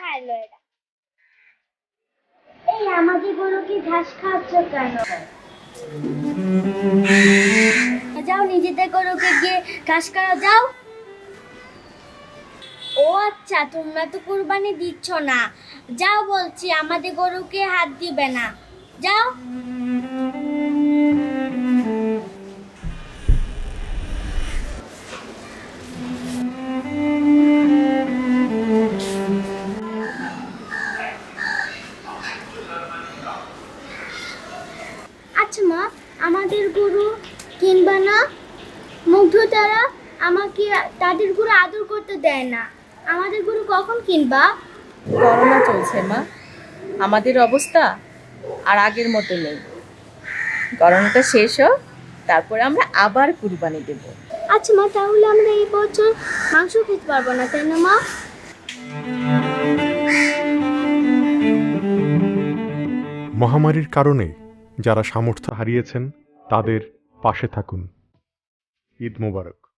খাইলো এরা এই আমাদের গরুকে ঘাস খাওয়াচ্ছ কেন? যাও নিজেদের গরুকে গিয়ে ঘাস খাওয়া যাও। ও আচ্ছা তোমরা তো কুরবানি দিচ্ছ না। যাও বলছি আমাদের গরুকে হাত দিবে না। যাও। আচ্ছা মা আমাদের গুরু কিনবা না মুগ্ধ তারা আমাকে তাদের গুরু আদর করতে দেয় না। আমাদের গুরু কখন কিনবা? করোনা চলছে মা। আমাদের অবস্থা আর আগের মতো নেই। করোনাটা শেষ হোক তারপরে আমরা আবার কুরবানি দেব। আচ্ছা মা তাহলে আমরা এই বছর মাংস খেতে পারব না তাই না মা? মহামারীর কারণে যারা সামর্থ্য হারিয়েছেন তাদের পাশে থাকুন। ঈদ মোবারক।